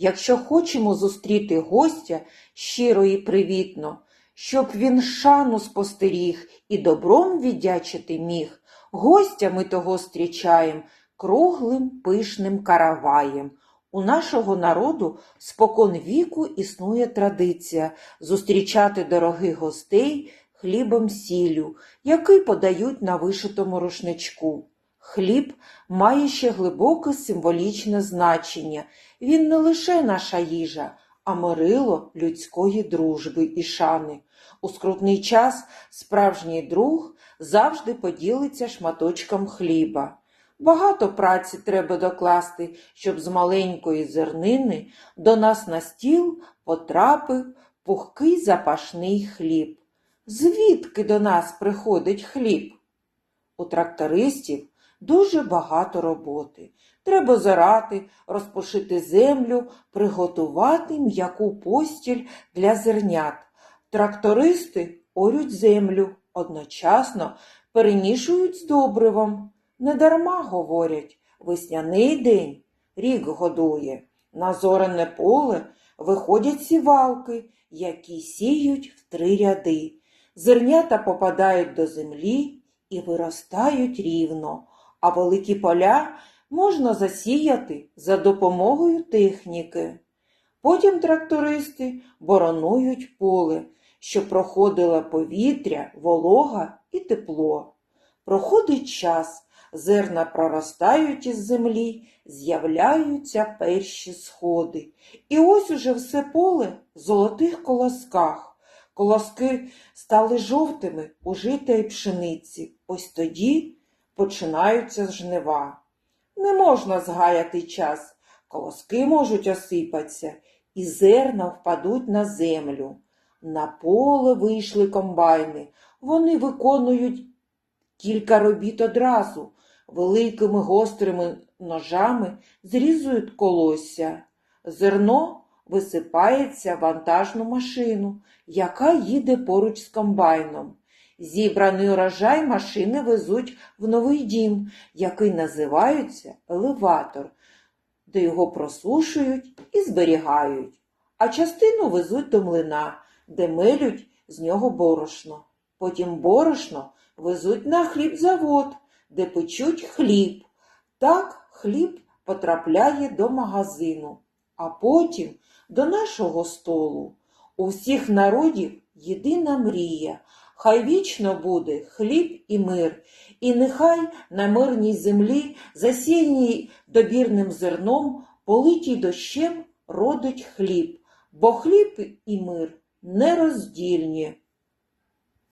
Якщо хочемо зустріти гостя щиро і привітно, щоб він шану спостеріг і добром віддячити міг, гостя ми того зустрічаєм круглим пишним караваєм. У нашого народу спокон віку існує традиція зустрічати дорогих гостей хлібом сіллю, який подають на вишитому рушничку. Хліб має ще глибоке символічне значення. Він не лише наша їжа, а мирило людської дружби і шани. У скрутний час справжній друг завжди поділиться шматочком хліба. Багато праці треба докласти, щоб з маленької зернини до нас на стіл потрапив пухкий запашний хліб. Звідки до нас приходить хліб? У трактористів дуже багато роботи. Треба зорати, розпушити землю, приготувати м'яку постіль для зернят. Трактористи орють землю, одночасно перемішують з добривом. Недарма говорять, весняний день рік годує. На зорене поле виходять сівалки, які сіють в три ряди. Зернята попадають до землі і виростають рівно, а великі поля можна засіяти за допомогою техніки. Потім трактористи боронують поле, щоб проходило повітря, волога і тепло. Проходить час, зерна проростають із землі, з'являються перші сходи. І ось уже все поле в золотих колосках. Колоски стали жовтими у жита пшениці. Ось тоді починаються жнива. Не можна згаяти час, колоски можуть осипатися, і зерна впадуть на землю. На поле вийшли комбайни. Вони виконують кілька робіт одразу. Великими гострими ножами зрізують колосся. Зерно висипається в вантажну машину, яка їде поруч з комбайном. Зібраний урожай машини везуть в новий дім, який називається елеватор, де його просушують і зберігають, а частину везуть до млина, де мелють з нього борошно. Потім борошно везуть на хлібзавод, де печуть хліб. Так хліб потрапляє до магазину, а потім до нашого столу. У всіх народів єдина мрія. Хай вічно буде хліб і мир, і нехай на мирній землі, засіяній добірним зерном, политій дощем родить хліб, бо хліб і мир нероздільні.